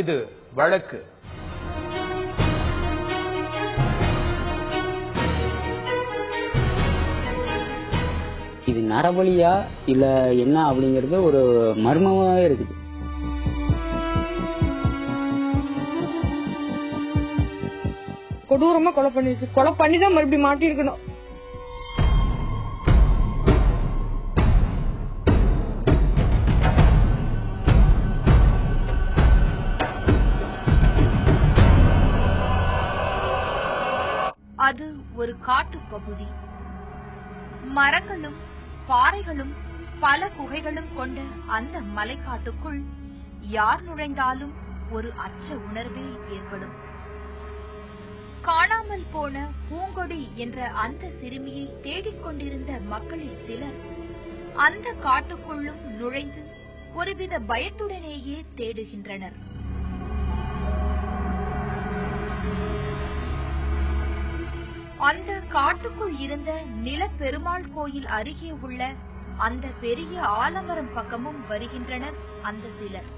இது வழக்கு. இது நரபலியா இல்ல என்ன அப்படிங்கறது ஒரு மர்மமாவே இருக்குது. கொடூரமா கொலை பண்ணிருக்கு கொலை பண்ணி தான் மறுபடியும் மாட்டிருக்கணும் காட்டுப்பகுதி. காட்டுப் பகுதி மரங்களும் பாறைகளும் பல குகைகளும் கொண்ட அந்த மலைக்காட்டுக்குள் யார் நுழைந்தாலும் ஒரு அச்ச உணர்வே ஏற்படும். காணாமல் போன பூங்கொடி என்ற அந்த சிறுமியை தேடிக் கொண்டிருந்த மக்களில் சிலர் அந்த காட்டுக்குள்ளும் நுழைந்து ஒருவித பயத்துடனேயே தேடுகின்றனர். அந்த காட்டுக்குள் இருந்த நிலப்பெருமாள் கோயில் அருகே உள்ள அந்த பெரிய ஆலமரம் பக்கமும் வருகின்றனர் அந்த சிலர்.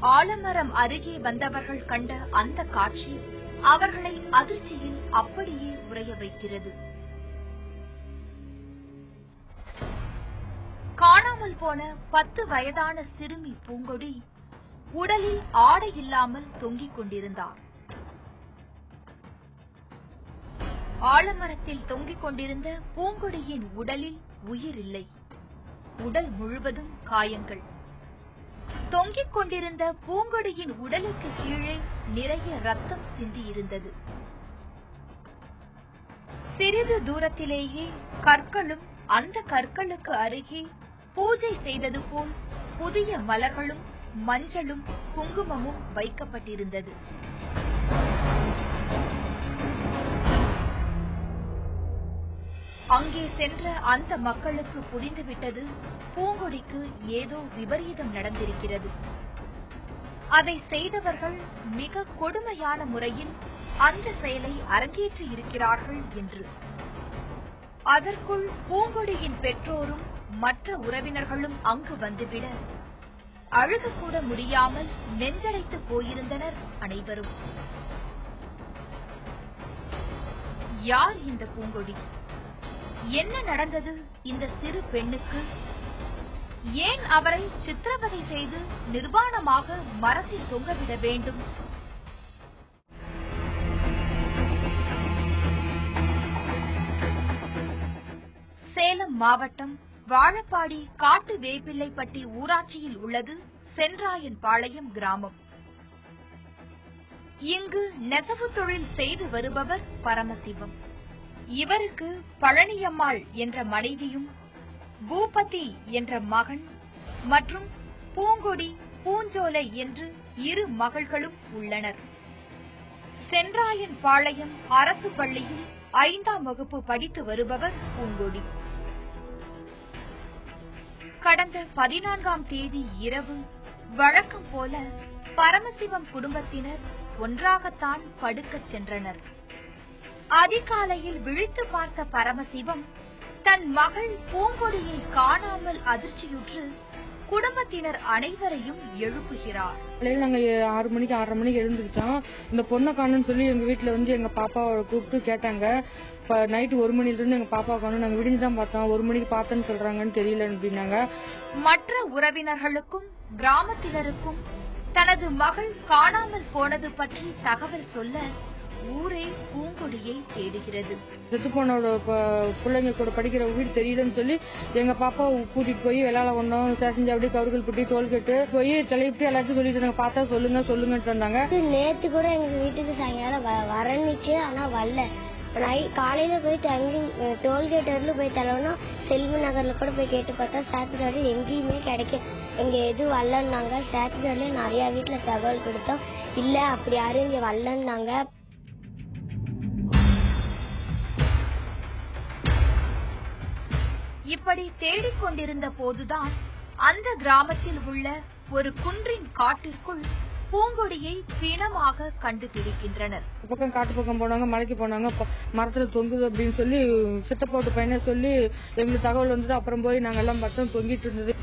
ஆலமரம் அருகே வந்தவர்கள் கண்ட அந்த காட்சி அவர்களை அதிர்ச்சியில் அப்படியே உறைய வைக்கிறது. காணாமல் போன பத்து வயதான சிறுமி பூங்கொடி உடலில் ஆடை இல்லாமல் தொங்கிக் கொண்டிருந்தார். ஆலமரத்தில் தொங்கிக் கொண்டிருந்த பூங்கொடியின் உடலில் உயிர் இல்லை உடல் முழுவதும் காயங்கள். தொங்கிக் கொண்டிருந்த பூங்கொடியின் உடலுக்கு கீழே நிறைய ரத்தம் சிந்தியிருந்தது. சிறிது தூரத்திலேயே கற்களும் அந்த கற்களுக்கு அருகே பூஜை செய்தது போல் புதிய மலர்களும் மஞ்சளும் குங்குமமும் வைக்கப்பட்டிருந்தது. அங்கே சென்ற அந்த மக்களுக்கு புரிந்துவிட்டது பூங்கொடிக்கு ஏதோ விபரீதம் நடந்திருக்கிறது. அதை செய்தவர்கள் மிக கொடுமையான முறையில் அந்த செயலை அரங்கேற்றி இருக்கிறார்கள் என்று. அதற்குள் பூங்கொடியின் பெற்றோரும் மற்ற உறவினர்களும் அங்கு வந்துவிட அழுகக்கூட முடியாமல் நெஞ்சடைத்து போயிருந்தனர் அனைவரும். யார் இந்த பூங்கொடி? என்ன நடந்தது இந்த சிறு பெண்ணுக்கு? ஏன் அவரை சித்திரவதை செய்து நிர்வாணமாக மரத்தில் தொங்கவிட வேண்டும்? சேலம் மாவட்டம் வாழப்பாடி காட்டு வேப்பிள்ளைப்பட்டி ஊராட்சியில் உள்ளது சென்றாயன் பாளையம் கிராமம். இங்கு நெசவு தொழில் செய்து வருபவர் பரமசிவம். இவருக்கு பழனியம்மாள் என்ற மனைவியும் பூபதி என்ற மகன் மற்றும் பூங்கொடி பூஞ்சோலை என்று இரு மகள்களும் உள்ளனர். சென்றாயன் பாளையம் அரசு பள்ளியில் ஐந்தாம் வகுப்பு படித்து வருபவர் பூங்கொடி. கடந்த பதினான்காம் தேதி இரவு வழக்கம் போல பரமசிவம் குடும்பத்தினர் ஒன்றாகத்தான் படுக்கச் சென்றனர். அதிகாலையில் விழித்து பார்த்த பரமசிவம் தன் மகள் பூங்கொடியை காணாமல் அதிர்ச்சியுற்று குடும்பத்தினர் அனைவரையும் எழுப்புகிறார். நாங்க ஆறு மணிக்கு ஆறரை மணிக்கு எழுந்துக்கிட்டோம். இந்த பொண்ணை காணும்னு சொல்லி எங்க வீட்டுல வந்து எங்க பாப்பாவை கூப்பிட்டு கேட்டாங்க. நைட்டு ஒரு மணில இருந்து எங்க பாப்பா காணும் நாங்க விடிஞ்சு தான் பார்த்தோம். ஒரு மணிக்கு பார்த்தேன்னு சொல்றாங்கன்னு தெரியல அப்படின்னாங்க. மற்ற உறவினர்களுக்கும் கிராமத்தினருக்கும் தனது மகள் காணாமல் போனது பற்றி தகவல் சொல்ல ஊரே பூங்கொடியை தேடுகிறது. செத்து போனோட பிள்ளைங்க கூட படிக்கிற வீடு தெரியலன்னு சொல்லி எங்க பாப்பாவை கூட்டிட்டு போய் விளாட வந்தோம். சேசஞ்சு அப்படியே கவுர்கள் புட்டி டோல்கேட்டு போய் தலையிட்டு எல்லாத்தையும் சொல்லிட்டு பார்த்தா சொல்லுங்க சொல்லுங்கன்னு வந்தாங்க நேத்து கூட எங்க வீட்டுக்கு சாயங்காலம் வரணுச்சு ஆனா வரல. நை காலையில போய் தங்கி டோல்கேட் வரலும் போய் தரணும்னா செல்வி நகர்ல கூட போய் கேட்டு பார்த்தா சாத்துக்காடு எங்கேயுமே கிடைக்க எங்க எதுவும் வரலன்னாங்க. சாத்துக்காடுல நிறைய வீட்டுல தகவல் கொடுத்தோம். இல்ல அப்படி யாரும் இங்க வரலன்னாங்க. இப்படி தேடிக் கொண்டிருந்த போதுதான் அந்த கிராமத்தில் உள்ள ஒரு குன்றின் காட்டிற்குள் பூங்கொடியை பிணமாக கண்டுபிடிக்கின்றனர் பக்கம் காட்டு பக்கம் போனவங்க மலைக்கு போனவங்க மரத்துல தொங்குது அப்படின்னு சொல்லி சித்தப்போட்டு பையனை சொல்லி எங்களுக்கு தகவல் வந்தது. அப்புறம் போய் நாங்க எல்லாம் பார்த்தோம் தொங்கிட்டு இருந்தது.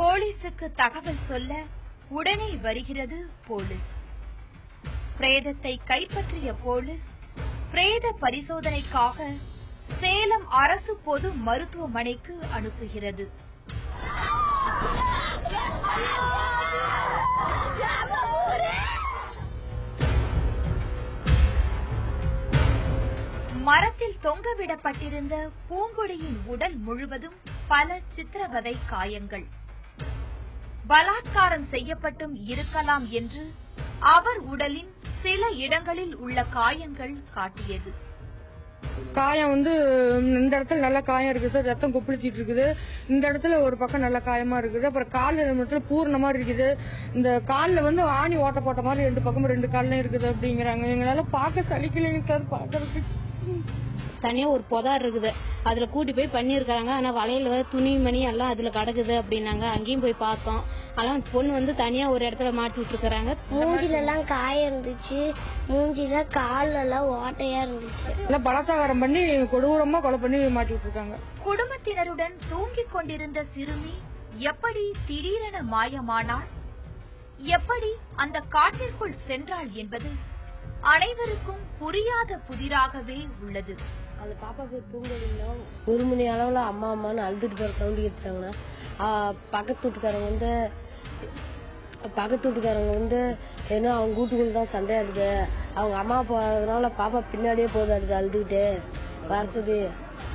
போலீஸுக்கு தகவல் சொல்ல உடனே வருகிறது போலீஸ். பிரேதத்தை கைப்பற்றிய போலீஸ் பிரேத பரிசோதனைக்காக சேலம் அரசு பொது மருத்துவமனைக்கு அனுப்புகிறது. மரத்தில் தொங்கவிடப்பட்டிருந்த பூங்கொடியின் உடல் முழுவதும் பல சித்திரவதை காயங்கள். பலாத்காரம் செய்யப்பட்டும் இருக்கலாம் என்று அவர் உடலின் சில இடங்களில் உள்ள காயங்கள் காட்டியது. காயம் வந்து இந்த இடத்துல நல்ல காயம் இருக்குது சார். ரத்தம் கொப்பளிச்சிட்டு இருக்குது. இந்த இடத்துல ஒரு பக்கம் நல்ல காயமா இருக்குது. அப்புறம் ரெண்டு இடத்துல பூர்ண மாதிரி இருக்குது. இந்த கால்ல வந்து ஆணி ஓட்ட போட்ட மாதிரி ரெண்டு பக்கமும் ரெண்டு கால்லையும் இருக்குது அப்படிங்கிறாங்க. எங்களால பார்க்க சலிக்கலைங்க சார் பாக்குறதுக்கு தனியா ஒரு புதார் இருக்குது. அதுல கூட்டி போய் பண்ணிருக்காங்க ஆனா வலையில வந்து துணி மணி எல்லாம் அதுல கிடக்குது அப்படின்னாங்க. அங்கேயும் போய் பார்த்தோம். ஆனா பொண்ணு வந்து தனியா ஒரு இடத்துல மாட்டி விட்டுருக்காங்க மூஞ்சில எல்லாம் காயம் இருந்துச்சு. மூஞ்சில கால்ல எல்லாம் ஓட்டையா இருந்துச்சு. எல்லாம் பலாத்காரம் பண்ணி கொடூரமா கொலை பண்ணி மாட்டி விட்டுருக்காங்க. குடும்பத்தினருடன் தூங்கிக் கொண்டிருந்த சிறுமி எப்படி திடீரென மாயமானாள்? எப்படி அந்த காட்டிற்குள் சென்றாள் என்பது அனைவருக்கும் புரியாத புதிராகவே உள்ளது. அந்த பாப்பாவுக்கு தூங்கல ஒரு மணி அளவுல அம்மா அம்மான்னு அழுதுட்டு போற சவுண்ட் கேட்டாங்கன்னா பக்கத்து வீட்டுக்காரங்க வந்து பக்கத்து வீட்டுக்காரங்க வந்து ஏன்னா அவங்க வீட்டுக்குள்ள தான் சண்டையா இருக்கு அவங்க அம்மா போறதுனால பாப்பா பின்னாடியே போதாது அழுதுகிட்டு. வர சொல்லி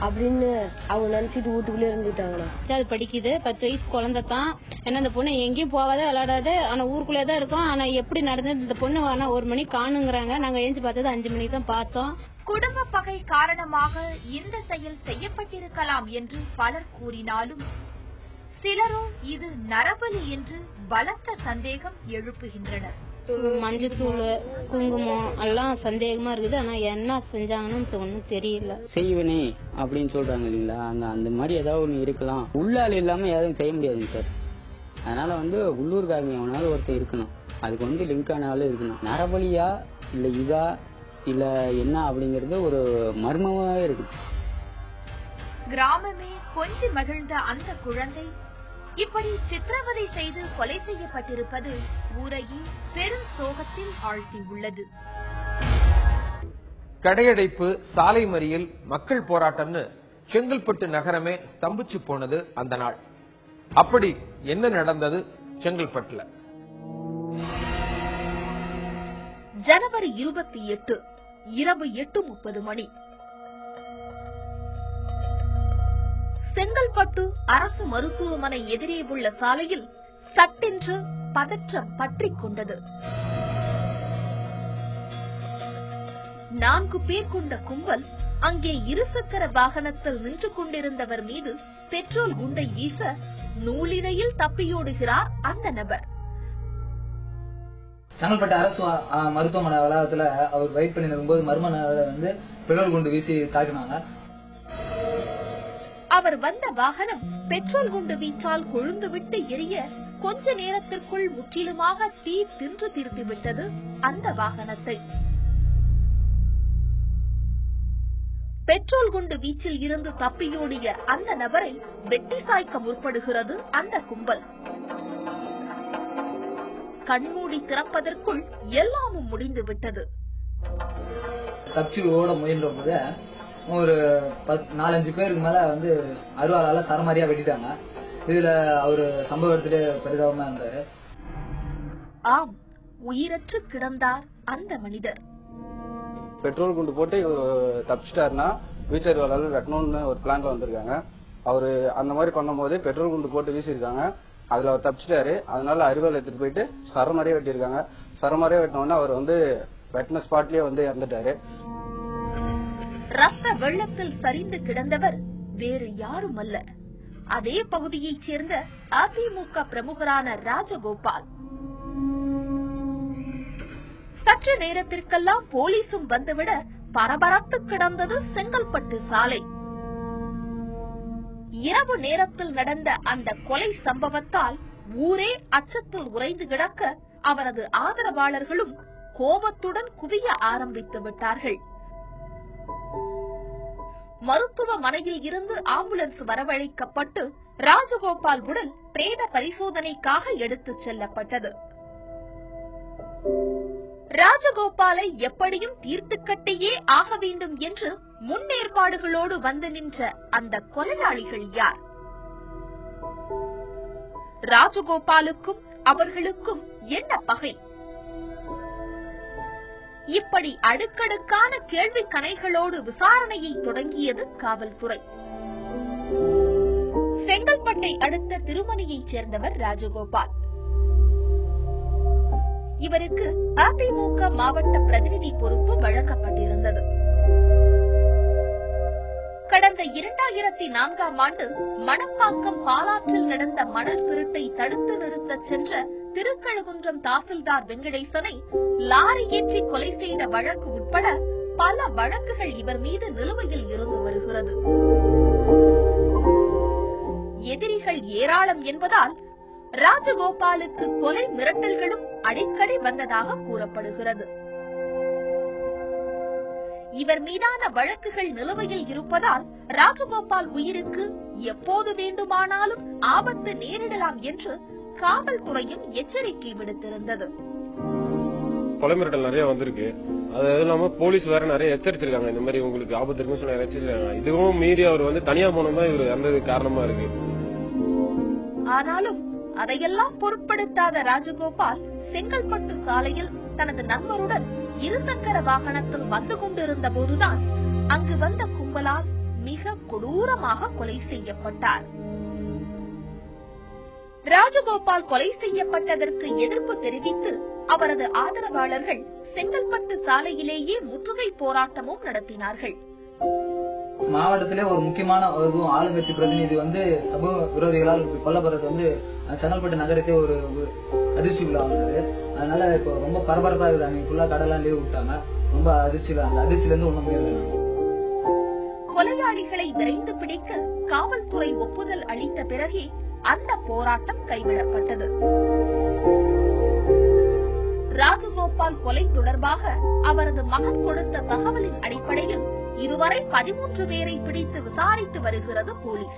அப்படின்னு அவங்க நினைச்சிட்டு வீட்டுக்குள்ளே இருந்துட்டாங்கண்ணா அது படிக்குது. பத்து வயசு குழந்தை தான். ஏன்னா அந்த பொண்ணு எங்கேயும் போகாத விளையாடாது. ஆனா ஊருக்குள்ளே தான் இருக்கும். ஆனா எப்படி நடந்தது? இந்த பொண்ணு ஆனா ஒரு மணி காணுங்கிறாங்க. நாங்க எழுந்து பார்த்தது அஞ்சு மணிக்கு தான் பார்த்தோம். குடும்ப பகை காரணமாக இந்த செயல் செய்யப்பட்டிருக்கலாம் என்று பலர் கூறினாலும் சிலரோ இது நரபலி என்று பலத்த சந்தேகம் எழுப்புகின்றனர். மஞ்சத்தூள் குங்குமம் எல்லாம் சந்தேகமா இருக்குது. ஆனா என்ன செஞ்சாங்கன்னு ஒன்னும் தெரியல. செய்வனே அப்படின்னு சொல்றாங்க இல்லைங்களா? அங்க அந்த மாதிரி ஏதாவது ஒண்ணு இருக்கலாம். உள்ளால் இல்லாம எதுவும் செய்ய முடியாதுங்க சார். அதனால வந்து உள்ளூர்காரங்க எவனாவது ஒருத்தர் இருக்கணும். அதுக்கு வந்து லிங்க் ஆன ஆளு இருக்கணும். நரபலியா இல்ல இதா இல்ல என்ன அப்படிங்கறது ஒரு மர்மமாவே இருக்கு. கிராமமே கொஞ்சி மகிழ்ந்த அந்த குழந்தை இப்படி சித்திரவதை செய்து கொலை செய்யப்பட்டிருப்பது ஊரையே பெரும் சோகத்தில் ஆழ்த்தியுள்ளது. கடையடைப்பு சாலை மறியல் மக்கள் போராட்டம்னு செங்கல்பட்டு நகரமே ஸ்தம்பிச்சு போனது அந்த நாள். அப்படி என்ன நடந்தது செங்கல்பட்டுல? ஜனவரி இருபத்தி எட்டு இரவு எட்டு முப்பது மணி. செங்கல்பட்டு அரசு மருத்துவமனை எதிரே உள்ள சாலையில் சட்டென்று பதற்றம் பற்றிக் கொண்டது. நான்கு பேர் கொண்ட கும்பல் அங்கே இருசக்கர வாகனத்தில் நின்று கொண்டிருந்தவர் மீது பெட்ரோல் குண்டை வீச நூலிழையில் தப்பியோடுகிறார் அந்த நபர். செங்கல்பட்டு அரசு மருத்துவமனை வளாகத்துல அவர் வெயிட் பண்ணி இருக்கும்போது மர்ம நபரை வந்து பெட்ரோல் குண்டு வீசி தாக்கினாங்க. அவர் வந்த வாகனம் பெட்ரோல் குண்டு வீச்சால் கொழுந்துவிட்டு எரிய கொஞ்ச நேரத்திற்குள் முற்றிலுமாக தீ தின்று தீர்த்துவிட்டது அந்த வாகனத்தை. பெட்ரோல் குண்டு வீச்சில் இருந்து தப்பியோடிய அந்த நபரை வெட்டி சாய்க்க முற்படுகிறது அந்த கும்பல். கண்மூடி திறப்பதற்குள் எல்லாமும் முடிந்து விட்டது. ஓட முயன்ற ஒரு நாலஞ்சு பேருக்கு மேல வந்து அருவாளால சரமாரியா வெட்டிட்டாங்க. இதுல அவரு சம்பவ இடத்துல பரிதாபமா இருந்தாரு. ஆம் உயிரற்று கிடந்தார் அந்த மனிதர். பெட்ரோல் குண்டு போட்டு இவர் தப்பிச்சிட்டாருன்னா வீச்சர் வேலையில வெட்டணும்னு ஒரு பிளான்ல வந்திருக்காங்க. அவரு அந்த மாதிரி பண்ணும்போது பெட்ரோல் குண்டு போட்டு வீசியிருக்காங்க. அதுல அவர் தப்பிச்சிட்டாரு. அதனால அருவாள் எடுத்துட்டு போயிட்டு சரமாரியா வெட்டியிருக்காங்க. சரமாரியா வெட்டினோடனே அவர் வந்து வெட்டின ஸ்பாட்லயே வந்து இறந்துட்டாரு. ரத்த வெள்ளத்தில் சரிந்து கிடந்தவர் வேறு யாரும் அல்ல அதே பகுதியைச் சேர்ந்த அதிமுக பிரமுகரான ராஜகோபால். சற்று நேரத்திற்கெல்லாம் போலீசும் வந்துவிட பரபரத்து கிடந்தது செங்கல்பட்டு சாலை. இரவு நேரத்தில் நடந்த அந்த கொலை சம்பவத்தால் ஊரே அச்சத்தில் உறைந்து கிடக்க அவரது ஆதரவாளர்களும் கோபத்துடன் குவிய ஆரம்பித்து விட்டார்கள். மருத்துவமனையில் இருந்து ஆம்புலன்ஸ் வரவழைக்கப்பட்டு ராஜகோபால் உடல் பிரேத பரிசோதனைக்காக எடுத்துச் செல்லப்பட்டது. ராஜகோபாலை எப்படியும் தீர்த்து கட்டியே ஆக வேண்டும் என்று முன்னேற்பாடுகளோடு வந்து நின்ற அந்த கொலையாளிகள் யார்? ராஜகோபாலுக்கும் அவர்களுக்கும் என்ன பகை? இப்படி அடுக்கடுக்கான கேள்வி கணைகளோடு விசாரணையை தொடங்கியது காவல்துறை. செங்கல்பட்டை அடுத்த திருமணியைச் சேர்ந்தவர் ராஜகோபால். இவருக்கு அதிமுக மாவட்ட பிரதிநிதி பொறுப்பு வழங்கப்பட்டிருந்தது. கடந்த இரண்டாயிரத்தி நான்காம் ஆண்டு மணப்பாக்கம் பாலாற்றில் நடந்த மணல் திருட்டை தடுத்து நிறுத்த சென்ற திருக்கழுகுன்றம் தாசில்தார் வெங்கடேசனை லாரி ஏற்றி கொலை செய்த வழக்கு உட்பட பல வழக்குகள் இவர் மீது நிலுவையில் இருந்து வருகிறது. எதிரிகள் ஏராளம் என்பதால் ராஜகோபாலுக்கு கொலை மிரட்டல்களும் அடிக்கடி வந்ததாக கூறப்படுகிறது. இவர் மீதான வழக்குகள் நிலுவையில் இருப்பதால் ராஜகோபால் உயிருக்கு எப்போது வேண்டுமானாலும் ஆபத்து நேரிடலாம் என்று காவல்துறையும் எச்சரிக்கை விடுத்திருந்தது. கொலை மிரட்டல் நிறைய வந்திருக்கு. அது இல்லாம போலீஸ் வேற நிறைய எச்சரிச்சிருக்காங்க. இந்த மாதிரி உங்களுக்கு ஆபத்து இருக்குன்னு சொல்லி எச்சரிச்சிருக்காங்க. இதுவும் மீறி அவர் வந்து தனியா போனதான் இவர் இறந்ததுக்கு காரணமா இருக்கு. ஆனாலும் அதையெல்லாம் பொருட்படுத்தாத ராஜகோபால் செங்கல்பட்டு சாலையில் தனது நண்பருடன் இருசக்கர வாகனத்தில் வந்து கொண்டிருந்த போதுதான் அங்கு வந்த கும்பலால் மிக கொடூரமாக கொலை செய்யப்பட்டார். ராஜகோபால் கொலை செய்யப்பட்டதற்கு எதிர்ப்பு தெரிவித்து அவரது ஆதரவாளர்கள் செங்கல்பட்டு சாலையிலேயே முற்றுகை போராட்டமும் நடத்தினார்கள். மாவட்டத்திலே ஒரு முக்கியமான ஆளுங்கட்சி பிரதிநிதி வந்து சமூக விரோதிகளால் கொல்லப்படுறது வந்து செங்கல்பட்டு நகரத்தே ஒரு அதிர்ச்சிக்குள்ள வந்தது அதனால இப்போ ரொம்ப பரபரப்பா இருக்குது. அன்னைக்கு ஃபுல்லா கடைலாம் லீவ் விட்டாங்க. ரொம்ப அதிர்ச்சியில அந்த அதிர்ச்சியில இருந்து ஒண்ணும் முடியல கொலையாளிகளை விரைந்து பிடிக்க காவல்துறை ஒப்புதல் அளித்த பிறகே அந்த போராட்டம் கைவிடப்பட்டது. ராஜகோபால் கொலை தொடர்பாக அவரது மகன் கொடுத்த தகவலின் அடிப்படையில் இதுவரை பதிமூன்று பேரை பிடித்து விசாரித்து வருகிறது போலீஸ்.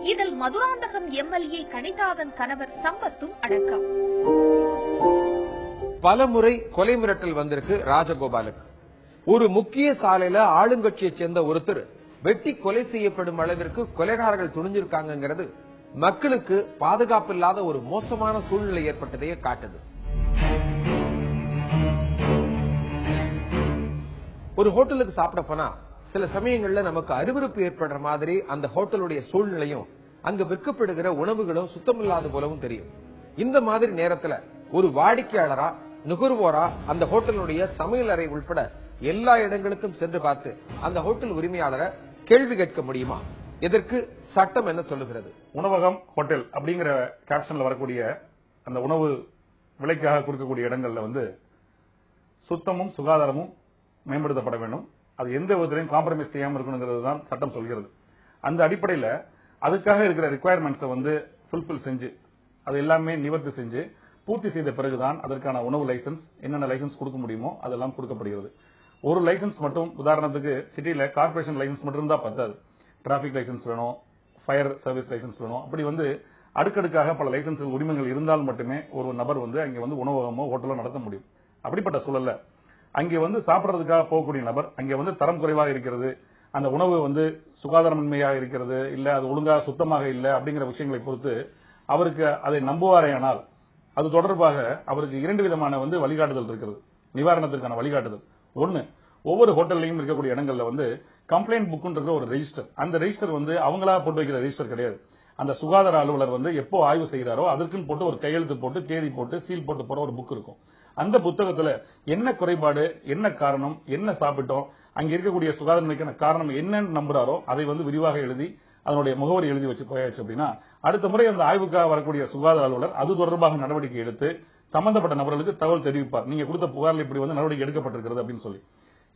இதில் மதுராந்தகம் எம்எல்ஏ கணிதாதன் கணவர் சம்பத்தும் அடக்கம். பல முறை கொலை மிரட்டல் வந்திருக்கு ராஜகோபாலுக்கு. ஒரு முக்கிய சாலையில ஆளுங்கட்சியை சேர்ந்த ஒருத்தர் வெட்டி கொலை செய்யப்படும் அளவிற்கு கொலைகாரர்கள் துணிஞ்சிருக்காங்கிறது மக்களுக்கு பாதுகாப்பு இல்லாத ஒரு மோசமான சூழ்நிலை ஏற்பட்டதையே காட்டுது. ஒரு ஹோட்டலுக்கு சாப்பிட போனா சில சமயங்கள்ல நமக்கு அருவருப்பு ஏற்படுற மாதிரி அந்த ஹோட்டலுடைய சூழ்நிலையும் அங்க விற்கப்படுகிற உணவுகளும் சுத்தமில்லாத போலவும் தெரியும். இந்த மாதிரி நேரத்துல ஒரு வாடிக்கையாளரா நுகர்வோரா அந்த ஹோட்டலுடைய சமையல் அறை உட்பட எல்லா இடங்களுக்கும் சென்று பார்த்து அந்த ஹோட்டல் உரிமையாளரை கேள்வி கேட்க முடியுமா? இதற்கு சட்டம் என்ன சொல்லுகிறது? உணவகம் ஹோட்டல் அப்படிங்கிற கேப்ஷன்ல வரக்கூடிய அந்த உணவு விலைக்காக கொடுக்கக்கூடிய இடங்கள்ல வந்து சுத்தமும் சுகாதாரமும் மேம்படுத்தப்பட வேண்டும். அது எந்த விதத்திலையும் காம்ப்ரமைஸ் செய்யாமல் இருக்கணுங்கிறது தான் சட்டம் சொல்கிறது. அந்த அடிப்படையில அதுக்காக இருக்கிற ரிக்குவயர்மெண்ட்ஸை வந்து ஃபுல்ஃபில் செஞ்சு அது எல்லாமே நிவர்த்தி செஞ்சு பூர்த்தி செய்த பிறகுதான் அதற்கான உணவு லைசன்ஸ் என்னென்ன லைசன்ஸ் கொடுக்க முடியுமோ அதெல்லாம் கொடுக்கப்படுகிறது. ஒரு லைசன்ஸ் மட்டும் உதாரணத்துக்கு சிட்டியில் கார்பரேஷன் லைசன்ஸ் மட்டும் இருந்தால் பத்தாது. டிராஃபிக் லைசன்ஸ் வேணும் ஃபயர் சர்வீஸ் லைசன்ஸ் வேணும். அப்படி வந்து அடுக்கடுக்காக பல லைசன்ஸ் உரிமங்கள் இருந்தால் மட்டுமே ஒரு நபர் வந்து அங்கே வந்து உணவகமோ ஹோட்டலோ நடத்த முடியும். அப்படிப்பட்ட சூழல்ல அங்கே வந்து சாப்பிட்றதுக்காக போகக்கூடிய நபர் அங்கே வந்து தரம் குறைவாக இருக்கிறது அந்த உணவு வந்து சுகாதாரமின்மையாக இருக்கிறது இல்லை அது ஒழுங்காக சுத்தமாக இல்லை அப்படிங்கிற விஷயங்களை பொறுத்து அவருக்கு அதை நம்புவாரேயானால் அது தொடர்பாக அவருக்கு இரண்டு விதமான வந்து வழிகாட்டுதல் இருக்கிறது. நிவாரணத்திற்கான வழிகாட்டுதல். ஒன்று ஒவ்வொரு ஹோட்டல்லையும் இருக்கக்கூடிய இடங்கள்ல வந்து கம்ப்ளைண்ட் புக்குன்ற ஒரு ரெஜிஸ்டர் அந்த ரெஜிஸ்டர் வந்து அவங்களா போட்டு வைக்கிற ரெஜிஸ்டர் கிடையாது. அந்த சுகாதார அலுவலர் வந்து எப்போ ஆய்வு செய்கிறாரோ அதற்குன்னு போட்டு ஒரு கையெழுத்து போட்டு தேதி போட்டு சீல் போட்டு போற ஒரு புக் இருக்கும். அந்த புத்தகத்துல என்ன குறைபாடு என்ன காரணம் என்ன சாப்பிட்டோம் அங்க இருக்கக்கூடிய சுகாதார நிலைக்கான காரணம் என்னன்னு நம்புறாரோ அதை வந்து விரிவாக எழுதி அதனுடைய முகவரி எழுதி வச்சு போயாச்சு அப்படின்னா அடுத்த முறை அந்த ஆய்வுக்காக வரக்கூடிய சுகாதார அலுவலர் அது தொடர்பாக நடவடிக்கை எடுத்து சம்பந்தப்பட்ட நபர்களுக்கு தகவல் தெரிவிப்பார். நீங்க கொடுத்த புகாரில் இப்படி வந்து நடவடிக்கை எடுக்கப்பட்டிருக்கிறது அப்படின்னு சொல்லி.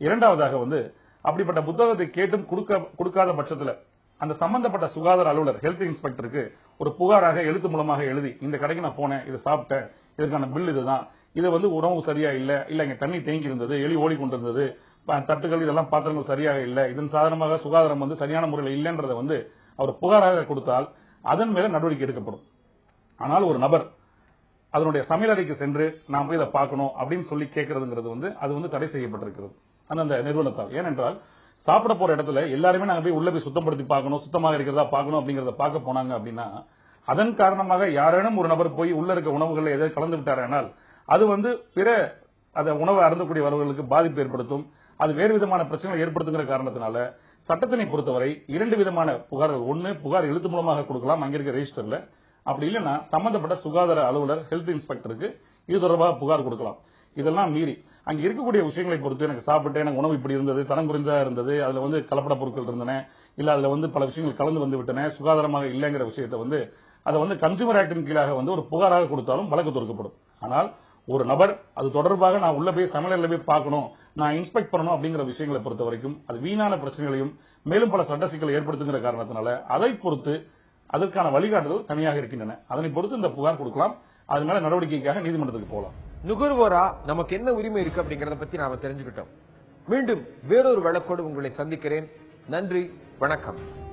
இரண்டாவதாக வந்து அப்படிப்பட்ட புத்தகத்தை கேட்டும் கொடுக்க கொடுக்காத பட்சத்துல அந்த சம்பந்தப்பட்ட சுகாதார அலுவலர் ஹெல்த் இன்ஸ்பெக்டருக்கு ஒரு புகாராக எழுத்து மூலமாக எழுதி இந்த கடைக்கு நான் போனேன் இதை சாப்பிட்டேன் இதற்கான பில் இதுதான் இது வந்து உணவு சரியா இல்ல இல்ல இங்க தண்ணி தேங்கி இருந்தது எலி ஓடி கொண்டிருந்தது தட்டுகள் இதெல்லாம் பாத்திரங்கள் சரியாக இல்லை. இதன் சாதனமாக சுகாதாரம் வந்து சரியான முறையில் இல்லைன்றதை வந்து அவர் புகாராக கொடுத்தால் அதன் மேல நடவடிக்கை எடுக்கப்படும். ஆனால் ஒரு நபர் அதனுடைய சமையலறைக்கு சென்று நாம் போய் இதை பார்க்கணும் அப்படின்னு சொல்லி கேட்கறதுங்கிறது வந்து அது வந்து தடை செய்யப்பட்டிருக்கிறது. அந்தந்த நிறுவனத்தால். ஏனென்றால் சாப்பிட போற இடத்துல எல்லாருமே நாங்க போய் உள்ள போய் சுத்தப்படுத்தி பார்க்கணும் சுத்தமாக இருக்கிறதா பார்க்கணும் அப்படிங்கறத பார்க்க போனாங்க அப்படின்னா அதன் காரணமாக யாரேனும் ஒரு நபர் போய் உள்ள இருக்க உணவுகளில் எதாவது கலந்து விட்டாரானால் அது வந்து பிற அதை உணவை அருந்தக்கூடியவர்களுக்கு பாதிப்பு ஏற்படுத்தும். அது வேறு விதமான பிரச்சனைகளை ஏற்படுத்துங்கிற காரணத்தினால சட்டத்தினை பொறுத்தவரை இரண்டு விதமான புகார்கள். ஒன்று புகார் எழுத்து மூலமாக கொடுக்கலாம் அங்கே இருக்க ரெஜிஸ்டர்ல அப்படி இல்லைன்னா சம்பந்தப்பட்ட சுகாதார அலுவலர் ஹெல்த் இன்ஸ்பெக்டருக்கு இது தொடர்பாக புகார் கொடுக்கலாம். இதெல்லாம் மீறி. அங்க இருக்கக்கூடிய விஷயங்களை பொறுத்து எனக்கு சாப்பிட்டு எனக்கு உணவு இப்படி இருந்தது தரம் குறைந்ததா இருந்தது அதுல வந்து கலப்பட பொருட்கள் இருந்தன இல்ல அதுல வந்து பல விஷயங்கள் கலந்து வந்து விட்டன சுகாதாரமாக இல்லைங்கிற விஷயத்தை வந்து அதை வந்து கன்சூமர் ஆக்டின் கீழாக வந்து ஒரு புகாராக கொடுத்தாலும் வழக்கு தொடுக்கப்படும். ஆனால் ஒரு நபர் அது தொடர்பாக நான் உள்ள போய் சமையலில் போய் பார்க்கணும் நான் இன்ஸ்பெக்ட் பண்ணணும் அப்படிங்கிற விஷயங்களை பொறுத்த வரைக்கும் அது வீணான பிரச்சனைகளையும் மேலும் பல சட்ட சிக்கலை ஏற்படுத்துங்கிற காரணத்தினால அதை பொறுத்து அதற்கான வழிகாட்டுதல் தனியாக இருக்கின்றன. அதனை பொறுத்து இந்த புகார் கொடுக்கலாம். அது மேல நடவடிக்கைக்காக நீதிமன்றத்துக்கு போகலாம். நுகர்வோரா? நமக்கு என்ன உரிமை இருக்கு அப்படிங்கறத பத்தி நாம தெரிஞ்சுக்கிட்டோம். மீண்டும் வேறொரு வழக்கோடு உங்களை சந்திக்கிறேன். நன்றி. வணக்கம்.